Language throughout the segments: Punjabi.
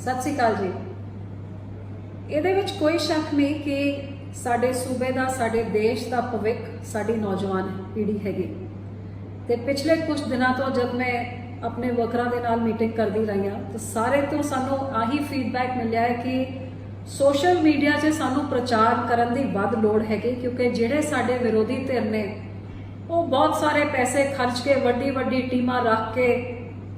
ਸਤਿ ਸ੍ਰੀ ਅਕਾਲ ਜੀ। ਇਹਦੇ ਵਿੱਚ ਕੋਈ ਸ਼ੱਕ ਨਹੀਂ ਕਿ ਸਾਡੇ ਸੂਬੇ ਦਾ, ਸਾਡੇ ਦੇਸ਼ ਦਾ ਭਵਿੱਖ ਸਾਡੀ ਨੌਜਵਾਨ ਪੀੜ੍ਹੀ ਹੈਗੀ। ਤੇ ਪਿਛਲੇ ਕੁਝ ਦਿਨਾਂ ਤੋਂ ਜਦ ਮੈਂ ਆਪਣੇ ਵਰਕਰਾਂ ਦੇ ਨਾਲ ਮੀਟਿੰਗ ਕਰਦੀ ਰਹੀ ਹਾਂ, ਤਾਂ ਸਾਰੇ ਤੋਂ ਸਾਨੂੰ ਆਹੀ ਫੀਡਬੈਕ ਮਿਲਿਆ ਹੈ ਕਿ ਸੋਸ਼ਲ ਮੀਡੀਆ 'ਚ ਸਾਨੂੰ ਪ੍ਰਚਾਰ ਕਰਨ ਦੀ ਵੱਧ ਲੋੜ ਹੈਗੀ, ਕਿਉਂਕਿ ਜਿਹੜੇ ਸਾਡੇ ਵਿਰੋਧੀ ਧਿਰ ਨੇ, ਉਹ ਬਹੁਤ ਸਾਰੇ ਪੈਸੇ ਖਰਚ ਕੇ ਵੱਡੀ ਵੱਡੀ ਟੀਮਾਂ ਰੱਖ ਕੇ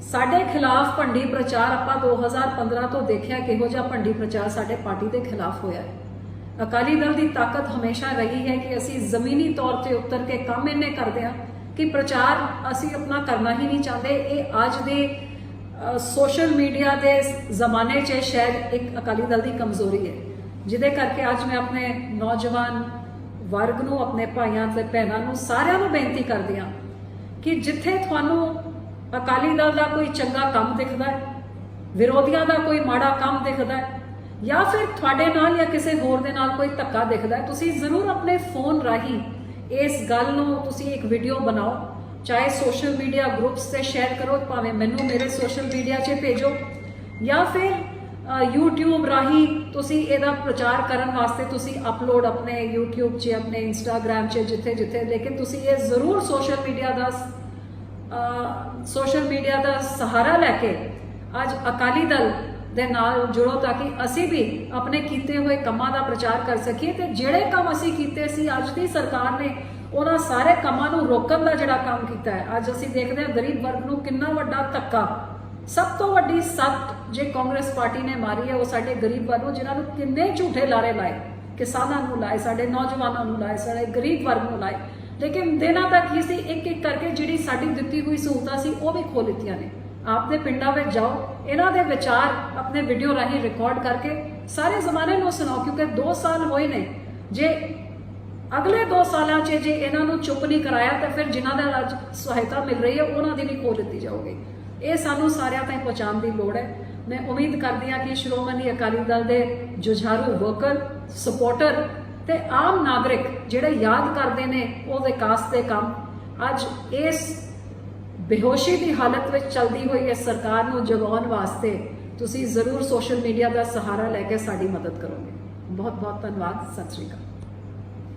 ਸਾਡੇ ਖਿਲਾਫ ਭੰਡੀ ਪ੍ਰਚਾਰ ਆਪਾਂ 2015 ਤੋਂ ਦੇਖਿਆ ਕਿਹੋ ਜਿਹਾ ਭੰਡੀ ਪ੍ਰਚਾਰ ਸਾਡੇ ਪਾਰਟੀ ਦੇ ਖਿਲਾਫ ਹੋਇਆ ਹੈ। ਅਕਾਲੀ ਦਲ ਦੀ ਤਾਕਤ ਹਮੇਸ਼ਾ ਰਹੀ ਹੈ ਕਿ ਅਸੀਂ ਜ਼ਮੀਨੀ ਤੌਰ ਤੇ ਉਤਰ ਕੇ ਕੰਮ ਇੰਨੇ ਕਰਦੇ ਹਾਂ ਕਿ ਪ੍ਰਚਾਰ ਅਸੀਂ ਆਪਣਾ ਕਰਨਾ ਹੀ ਨਹੀਂ ਚਾਹੁੰਦੇ। ਇਹ ਅੱਜ ਦੇ ਸੋਸ਼ਲ ਮੀਡੀਆ ਦੇ ਜ਼ਮਾਨੇ 'ਚ ਸ਼ਾਇਦ ਇੱਕ ਅਕਾਲੀ ਦਲ ਦੀ ਕਮਜ਼ੋਰੀ ਹੈ, ਜਿਹਦੇ ਕਰਕੇ ਅੱਜ ਮੈਂ ਆਪਣੇ ਨੌਜਵਾਨ ਵਰਗ ਨੂੰ, ਆਪਣੇ ਭਾਈਆਂ ਤੇ ਭੈਣਾਂ ਨੂੰ ਸਾਰਿਆਂ ਨੂੰ ਬੇਨਤੀ ਕਰਦੀ ਹਾਂ ਕਿ ਜਿੱਥੇ ਤੁਹਾਨੂੰ ਅਕਾਲੀ ਦਲ ਦਾ ਕੋਈ ਚੰਗਾ ਕੰਮ ਦਿਖਦਾ ਹੈ? ਵਿਰੋਧੀਆਂ ਦਾ ਕੋਈ ਮਾੜਾ ਕੰਮ ਦਿਖਦਾ ਹੈ? ਜਾਂ ਫਿਰ ਤੁਹਾਡੇ ਨਾਲ ਜਾਂ ਕਿਸੇ ਹੋਰ ਦੇ ਨਾਲ ਕੋਈ ਧੱਕਾ ਦਿਖਦਾ ਹੈ? ਤੁਸੀਂ ਜ਼ਰੂਰ ਆਪਣੇ ਫੋਨ ਰਾਹੀਂ ਇਸ ਗੱਲ ਨੂੰ ਤੁਸੀਂ ਇੱਕ ਵੀਡੀਓ ਬਣਾਓ। ਚਾਹੇ ਸੋਸ਼ਲ ਮੀਡੀਆ ਗਰੁੱਪਸ ਤੇ ਸ਼ੇਅਰ ਕਰੋ ਭਾਵੇਂ ਮੈਨੂੰ ਮੇਰੇ ਸੋਸ਼ਲ ਮੀਡੀਆ 'ਚ ਭੇਜੋ। ਜਾਂ ਫਿਰ ਅ, YouTube ਰਾਹੀਂ ਤੁਸੀਂ ਇਹਦਾ ਪ੍ਰਚਾਰ ਕਰਨ ਵਾਸਤੇ ਤੁਸੀਂ ਅਪਲੋਡ ਆਪਣੇ YouTube 'ਚ ਆਪਣੇ Instagram 'ਚ ਜਿੱਥੇ ਜਿੱਥੇ ਲੇਕਿਨ ਤੁਸੀਂ ਇਹ ਜ਼ਰੂਰ ਸੋਸ਼ਲ ਮੀਡੀਆ ਦਾ ਸੋਸ਼ਲ ਮੀਡੀਆ ਦਾ ਸਹਾਰਾ ਲੈ ਕੇ ਅੱਜ ਅਕਾਲੀ ਦਲ ਦੇ ਨਾਲ ਜੁੜੋ ਤਾਂ ਕਿ ਅਸੀਂ ਵੀ ਆਪਣੇ ਕੀਤੇ ਹੋਏ ਕੰਮਾਂ ਦਾ ਪ੍ਰਚਾਰ ਕਰ ਸਕੀਏ ਤੇ ਜਿਹੜੇ ਕੰਮ ਅਸੀਂ ਕੀਤੇ ਸੀ, ਅੱਜ ਦੀ ਸਰਕਾਰ ਨੇ ਉਹਨਾਂ ਸਾਰੇ ਕੰਮਾਂ ਨੂੰ ਰੋਕਣ ਦਾ ਜਿਹੜਾ ਕੰਮ ਕੀਤਾ ਹੈ। ਅੱਜ ਅਸੀਂ ਦੇਖਦੇ ਹਾਂ ਗਰੀਬ ਵਰਗ ਨੂੰ ਕਿੰਨਾ ਵੱਡਾ ਧੱਕਾ। ਸਭ ਤੋਂ ਵੱਡੀ ਸੱਟ ਜੇ ਕਾਂਗਰਸ ਪਾਰਟੀ ਨੇ ਮਾਰੀ ਹੈ, ਉਹ ਸਾਡੇ ਗਰੀਬ ਵਰਗ ਨੂੰ, ਜਿਨ੍ਹਾਂ ਨੂੰ ਕਿੰਨੇ ਝੂਠੇ ਲਾਰੇ ਲਾਏ, ਕਿਸਾਨਾਂ ਨੂੰ ਲਾਏ, ਸਾਡੇ ਨੌਜਵਾਨਾਂ ਨੂੰ ਲਾਏ, ਸਾਡੇ ਗਰੀਬ ਵਰਗ ਨੂੰ ਲਾਏ। ਲੇਕਿਨ ਦਿਨਾਂ ਤੱਕ ਹੀ ਸੀ ਇੱਕ ਇੱਕ ਕਰਕੇ ਜਿਹੜੀ ਸਾਡੀ ਦਿੱਤੀ ਹੋਈ ਸਹੂਲਤਾਂ ਸੀ, ਉਹ ਵੀ ਖੋ ਲਿੱਤੀਆਂ ਨੇ। ਆਪਦੇ ਪਿੰਡਾਂ ਵਿੱਚ ਜਾਓ, ਇਹਨਾਂ ਦੇ ਵਿਚਾਰ ਆਪਣੇ ਵੀਡੀਓ ਰਾਹੀਂ ਰਿਕਾਰਡ ਕਰਕੇ ਸਾਰੇ ਜ਼ਮਾਨੇ ਨੂੰ ਸੁਣਾਓ, ਕਿਉਂਕਿ 2 ਸਾਲ ਹੋਏ ਨੇ। ਜੇ ਅਗਲੇ 2 ਸਾਲਾਂ 'ਚ ਜੇ ਇਹਨਾਂ ਨੂੰ ਚੁੱਪ ਨਹੀਂ ਕਰਾਇਆ, ਤਾਂ ਫਿਰ ਜਿਨ੍ਹਾਂ ਦਾ ਅੱਜ ਸਹਾਇਤਾ ਮਿਲ ਰਹੀ ਹੈ, ਉਹਨਾਂ ਦੀ ਵੀ ਖੋ ਦਿੱਤੀ ਜਾਊਗੀ। ਇਹ ਸਾਨੂੰ ਸਾਰਿਆਂ ਤਾਈਂ ਪਹੁੰਚਾਉਣ ਦੀ ਲੋੜ ਹੈ। ਮੈਂ ਉਮੀਦ ਕਰਦੀ ਹਾਂ ਕਿ ਸ਼੍ਰੋਮਣੀ ਅਕਾਲੀ ਦਲ ਦੇ ਜੁਝਾਰੂ ਵਰਕਰ ਸਪੋਰਟਰ ਤੇ ਆਮ ਨਾਗਰਿਕ ਜਿਹੜੇ ਯਾਦ ਕਰਦੇ ਨੇ ਉਹ ਵਿਕਾਸ ਦੇ ਕੰਮ। ਅੱਜ ਇਸ ਬੇਹੋਸ਼ੀ ਦੀ ਹਾਲਤ ਵਿੱਚ ਚੱਲਦੀ ਹੋਈ ਇਸ ਸਰਕਾਰ ਨੂੰ ਜਗਾਉਣ ਵਾਸਤੇ ਤੁਸੀਂ ਜ਼ਰੂਰ ਸੋਸ਼ਲ ਮੀਡੀਆ ਦਾ ਸਹਾਰਾ ਲੈ ਕੇ ਸਾਡੀ ਮਦਦ ਕਰੋਗੇ। ਬਹੁਤ ਬਹੁਤ ਧੰਨਵਾਦ। ਸਤਿ ਸ਼੍ਰੀ ਅਕਾਲ।